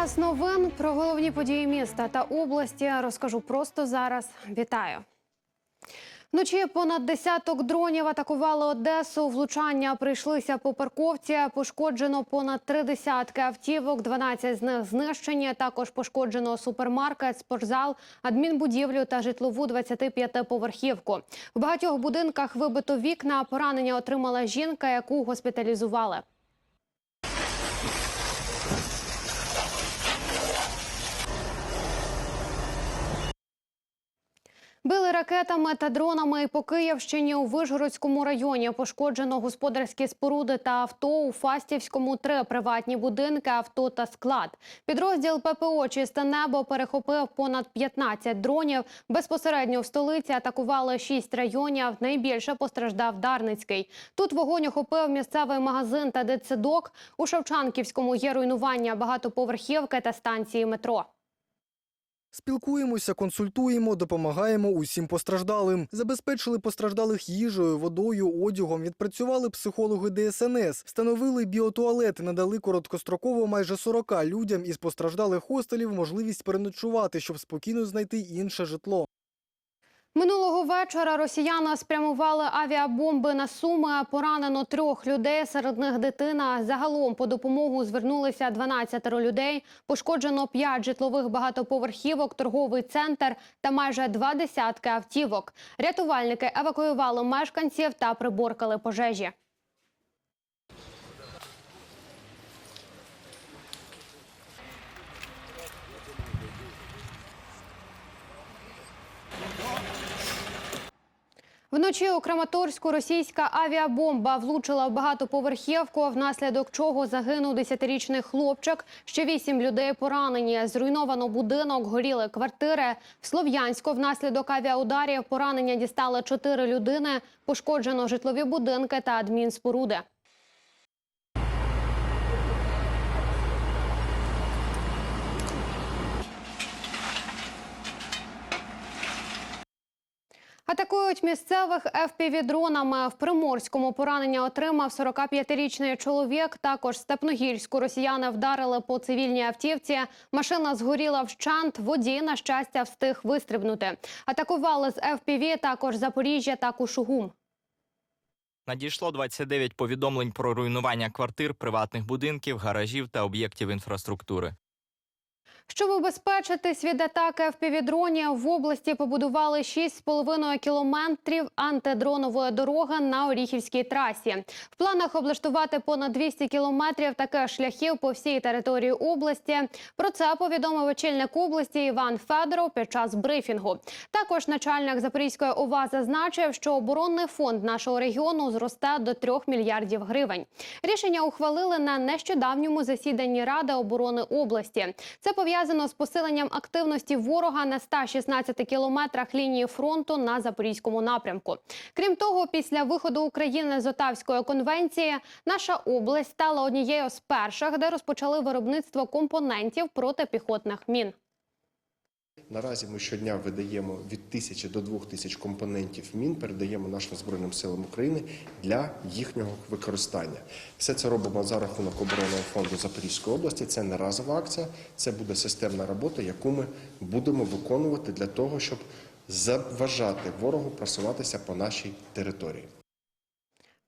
Час новин про головні події міста та області розкажу просто зараз. Вітаю. Вночі понад десяток дронів атакували Одесу. Влучання прийшлися по парковці. Пошкоджено понад три десятки автівок. 12 з них знищені. Також пошкоджено супермаркет, спортзал, адмінбудівлю та житлову 25-поверхівку. В багатьох будинках вибито вікна. Поранення отримала жінка, яку госпіталізували. Били ракетами та дронами по Київщині у Вишгородському районі пошкоджено господарські споруди та авто у Фастівському три приватні будинки, авто та склад. Підрозділ ППО «Чисте небо перехопив понад 15 дронів. Безпосередньо в столиці атакували шість районів. Найбільше постраждав Дарницький. Тут вогонь охопив місцевий магазин та дитсадок. У Шевчанківському є руйнування багатоповерхівки та станції метро. Спілкуємося, консультуємо, допомагаємо усім постраждалим. Забезпечили постраждалих їжею, водою, одягом. Відпрацювали психологи ДСНС, встановили біотуалет, надали короткостроково майже 40 людям із постраждалих хостелів можливість переночувати, щоб спокійно знайти інше житло. Минулого вечора росіяни спрямували авіабомби на Суми. Поранено трьох людей, серед них дитина. Загалом по допомогу звернулися 12 людей. Пошкоджено 5 житлових багатоповерхівок, торговий центр та майже два десятки автівок. Рятувальники евакуювали мешканців та приборкали пожежі. Вночі у Краматорську російська авіабомба влучила в багатоповерхівку, внаслідок чого загинув 10-річний хлопчик. Ще вісім людей поранені. Зруйновано будинок, горіли квартири. В Слов'янську внаслідок авіаударів поранення дістали чотири людини. Пошкоджено житлові будинки та адмінспоруди. Атакують місцевих FPV-дронами. В Приморському поранення отримав 45-річний чоловік. Також Степногірську росіяни вдарили по цивільній автівці. Машина згоріла вщент. Водій, на щастя, встиг вистрибнути. Атакували з FPV також Запоріжжя та Кушугум. Надійшло 29 повідомлень про руйнування квартир, приватних будинків, гаражів та об'єктів інфраструктури. Щоб убезпечитись від атаки впівдронів, в області побудували 6,5 кілометрів антидронової дороги на Оріхівській трасі. В планах облаштувати понад 200 кілометрів таких шляхів по всій території області. Про це повідомив очільник області Іван Федоров під час брифінгу. Також начальник Запорізької ОВА зазначив, що оборонний фонд нашого регіону зросте до 3 мільярдів гривень. Рішення ухвалили на нещодавньому засіданні Ради оборони області. Це пов'язано з посиленням активності ворога на 116 кілометрах лінії фронту на запорізькому напрямку. Крім того, після виходу України з Отавської конвенції наша область стала однією з перших, де розпочали виробництво компонентів протипіхотних мін. Наразі ми щодня видаємо від тисячі до двох тисяч компонентів мін, передаємо нашим збройним силам України для їхнього використання. Все це робимо за рахунок оборонного фонду Запорізької області. Це не разова акція, це буде системна робота, яку ми будемо виконувати для того, щоб заважати ворогу просуватися по нашій території.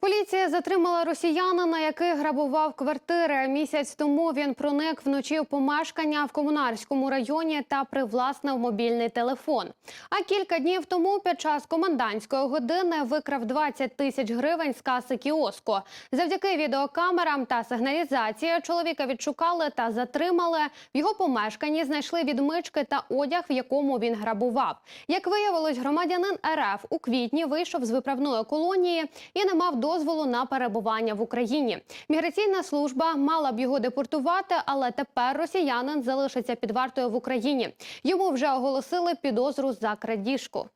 Поліція затримала росіянина, який грабував квартири. Місяць тому він проник вночі в помешкання в комунарському районі та привласнив мобільний телефон. А кілька днів тому під час комендантської години викрав 20 тисяч гривень з каси кіоску. Завдяки відеокамерам та сигналізації чоловіка відшукали та затримали. В його помешканні знайшли відмички та одяг, в якому він грабував. Як виявилось, громадянин РФ у квітні вийшов з виправної колонії і не мав дозволу на перебування в Україні. Міграційна служба мала б його депортувати, але тепер росіянин залишиться під вартою в Україні. Йому вже оголосили підозру за крадіжку.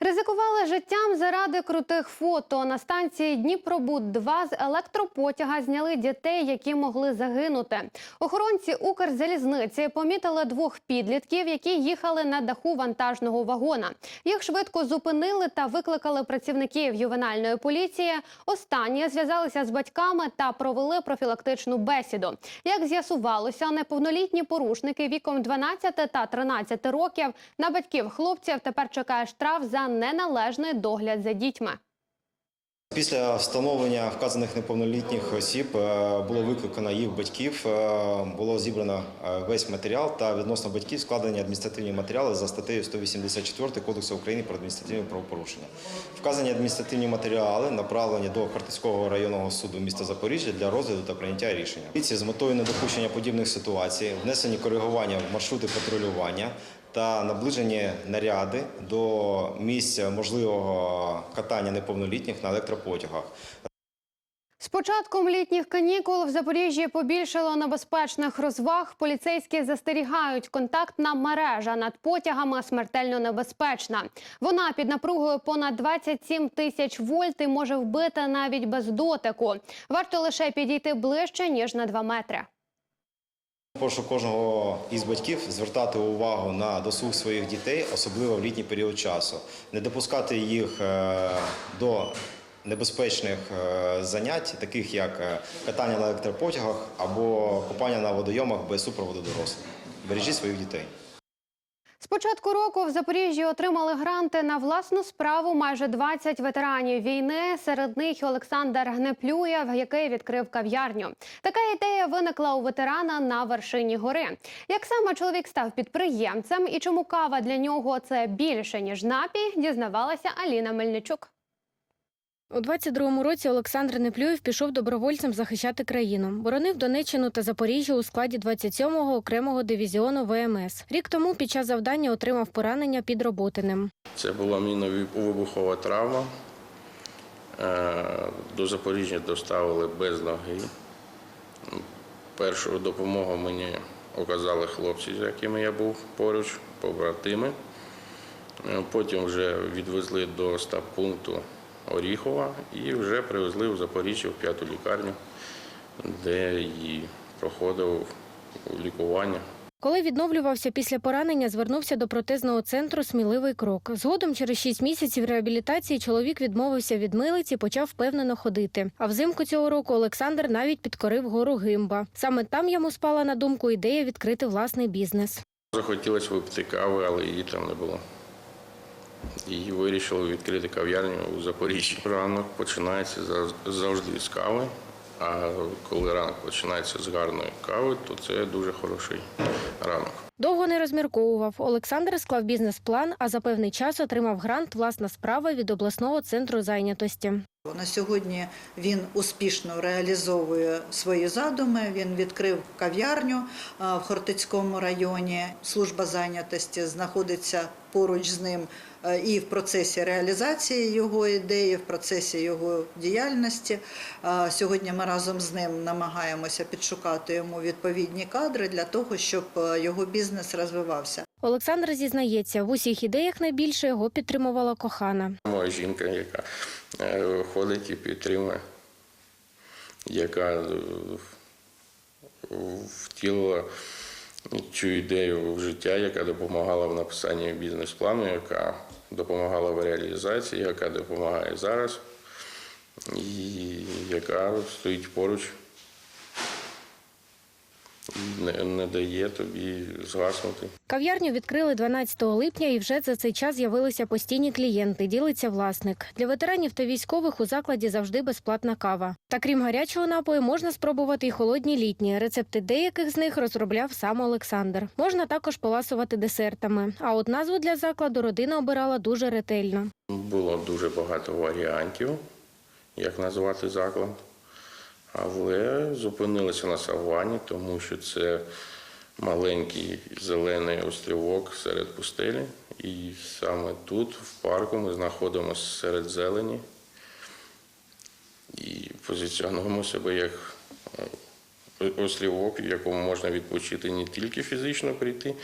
Ризикували життям заради крутих фото. На станції Дніпробуд-2 з електропотяга зняли дітей, які могли загинути. Охоронці Укрзалізниці помітили двох підлітків, які їхали на даху вантажного вагона. Їх швидко зупинили та викликали працівників ювенальної поліції. Останні зв'язалися з батьками та провели профілактичну бесіду. Як з'ясувалося, неповнолітні порушники віком 12 та 13 років на батьків хлопців тепер чекає штраф за неналежний догляд за дітьми. Після встановлення вказаних неповнолітніх осіб е, було викликано їх батьків, е, було зібрано е, весь матеріал та відносно батьків складені адміністративні матеріали за статтею 184 Кодексу України про адміністративні правопорушення. Вказані адміністративні матеріали направлені до Хартицького районного суду міста Запоріжжя для розгляду та прийняття рішення. Поліції з метою недопущення подібних ситуацій внесені коригування в маршрути патрулювання та наближені наряди до місця можливого катання неповнолітніх на електропотягах. З початком літніх канікул в Запоріжжі побільшало небезпечних розваг. Поліцейські застерігають, контактна мережа над потягами смертельно небезпечна. Вона під напругою понад 27 тисяч вольт і може вбити навіть без дотику. Варто лише підійти ближче ніж на 2 метри. Прошу кожного із батьків звертати увагу на досуг своїх дітей, особливо в літній період часу, не допускати їх е, до небезпечних е, занять, таких як е, катання на електропотягах або купання на водойомах без супроводу дорослих. Бережіть своїх дітей. З початку року в Запоріжжі отримали гранти на власну справу майже 20 ветеранів війни. Серед них Олександр Гнеплюєв, який відкрив кав'ярню. Така ідея виникла у ветерана на вершині гори. Як саме чоловік став підприємцем і чому кава для нього це більше ніж напій, дізнавалася Аліна Мельничук. У 22-му році Олександр Неплюєв пішов добровольцем захищати країну. Боронив Донеччину та Запоріжжя у складі 27-го окремого дивізіону ВМС. Рік тому під час завдання отримав поранення під Роботиним. Це була мінно-вибухова травма. Е, До Запоріжжя доставили без ноги. Першу допомогу мені оказали хлопці, з якими я був поруч, побратими. Е, Потім вже відвезли до стаб-пункту Оріхова і вже привезли в Запоріжжя в п'яту лікарню, де і проходив лікування. Коли відновлювався після поранення, звернувся до протезного центру Сміливий крок. Згодом, через 6 місяців реабілітації, чоловік відмовився від милиці, почав впевнено ходити. А взимку цього року Олександр навіть підкорив гору Гимба. Саме там йому спала на думку ідея відкрити власний бізнес. Захотілося випити кави, але її там не було. І вирішили відкрити кав'ярню у Запоріжжі. Ранок починається зав- завжди з кави. А коли ранок починається з гарної кави, то це дуже хороший ранок. Довго не розмірковував. Олександр склав бізнес-план, а за певний час отримав грант власна справа від обласного центру зайнятості. На сьогодні він успішно реалізовує свої задуми. Він відкрив кав'ярню в Хортицькому районі. Служба зайнятості знаходиться поруч з ним е, і в процесі реалізації його ідеї, в процесі його діяльності. Сьогодні ми разом з ним намагаємося підшукати йому відповідні кадри для того, щоб е, його бізнес розвивався. Олександр зізнається, в усіх ідеях найбільше його підтримувала кохана. Моя жінка, яка е, ходить і підтримує, яка е, втілила цю ідею в життя, яка допомагала в написанні бізнес-плану, яка допомагала в реалізації, яка допомагає зараз, і яка стоїть поруч не, не дає тобі згаснути. Кав'ярню відкрили 12 липня, і вже за цей час з'явилися постійні клієнти. Ділиться власник. Для ветеранів та військових у закладі завжди безплатна кава. Та крім гарячого напою, можна спробувати і холодні літні. Рецепти деяких з них розробляв сам Олександр. Можна також поласувати десертами. А от назву для закладу родина обирала дуже ретельно. Було дуже багато варіантів, як назвати заклад, але зупинилися на Савані, тому що це маленький зелений острівок серед пустелі. І саме тут, в парку, ми знаходимося серед зелені і позиціонуємо себе як е, острівок, в якому можна відпочити не тільки фізично прийти,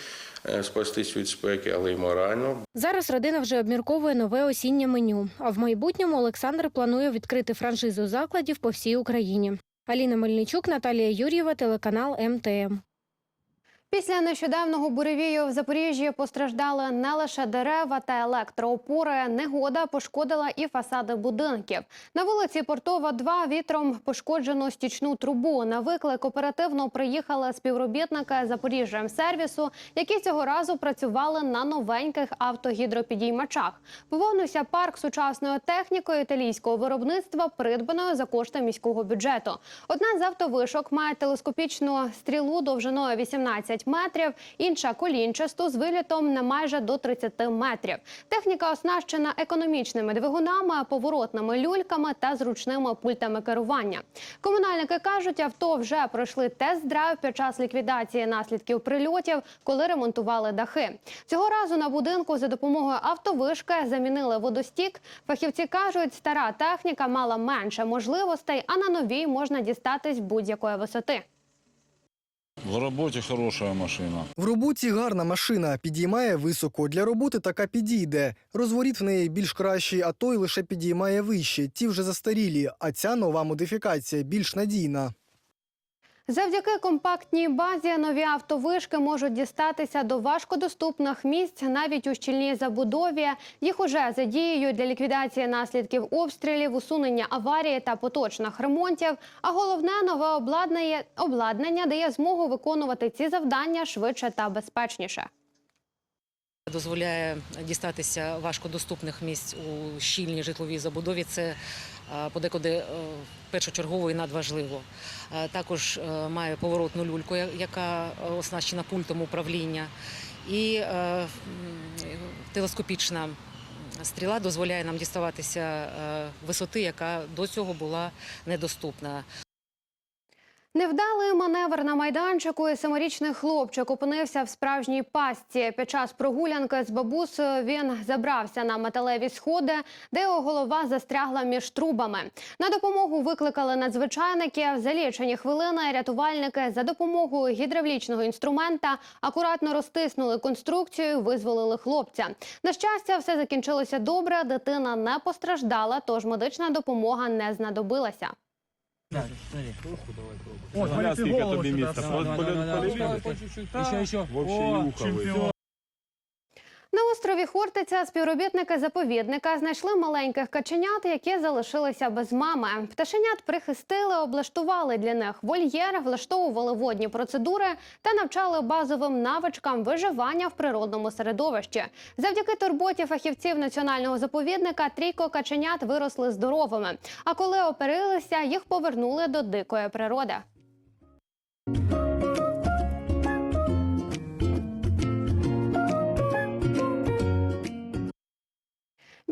спастись від спеки, але й морально. Зараз родина вже обмірковує нове осіннє меню. А в майбутньому Олександр планує відкрити франшизу закладів по всій Україні. Аліна Мельничук, Наталія Юр'єва, телеканал МТМ. Після нещодавнього буревію в Запоріжжі постраждали не лише дерева та електроопори. Негода пошкодила і фасади будинків. На вулиці Портова 2 вітром пошкоджено стічну трубу. На виклик оперативно приїхали співробітники Запоріжжя сервісу, які цього разу працювали на новеньких автогідропідіймачах. Повонився парк сучасною технікою італійського виробництва, придбаною за кошти міського бюджету. Одна з автовишок має телескопічну стрілу довжиною 18 метрів, інша колінчасту з вилітом на майже до 30 метрів. Техніка оснащена економічними двигунами, поворотними люльками та зручними пультами керування. Комунальники кажуть, авто вже пройшли тест-драйв під час ліквідації наслідків прильотів, коли ремонтували дахи. Цього разу на будинку за допомогою автовишки замінили водостік. Фахівці кажуть, стара техніка мала менше можливостей, а на новій можна дістатись будь-якої висоти. В роботі хороша машина. В роботі гарна машина, підіймає високо. Для роботи така підійде. Розворіт в неї більш кращий, а той лише підіймає вище. Ті вже застарілі, а ця нова модифікація більш надійна. Завдяки компактній базі нові автовишки можуть дістатися до важкодоступних місць навіть у щільній забудові. Їх уже задіюють для ліквідації наслідків обстрілів, усунення аварії та поточних ремонтів. А головне нове обладнання, обладнання дає змогу виконувати ці завдання швидше та безпечніше. дозволяє дістатися важкодоступних місць у щільній житловій забудові. Це подекуди першочергової першочергово і надважливо. Е, Також е, має поворотну люльку, яка е, оснащена пультом управління, і е, телескопічна стріла дозволяє нам діставатися е, висоти, яка до цього була недоступна. Невдалий маневр на майданчику і семирічний хлопчик опинився в справжній пастці. Під час прогулянки з бабусею він забрався на металеві сходи, де його голова застрягла між трубами. На допомогу викликали надзвичайників. За лічені хвилини рятувальники за допомогою гідравлічного інструмента акуратно розтиснули конструкцію, визволили хлопця. На щастя, все закінчилося добре. Дитина не постраждала, тож медична допомога не знадобилася. Так, смотри. О, смотри, ты голову сюда. Еще, еще. Вообще ухо. На острові Хортиця співробітники заповідника знайшли маленьких каченят, які залишилися без мами. Пташенят прихистили, облаштували для них вольєр, влаштовували водні процедури та навчали базовим навичкам виживання в природному середовищі. Завдяки турботі фахівців національного заповідника трійко каченят виросли здоровими. А коли оперилися, їх повернули до дикої природи.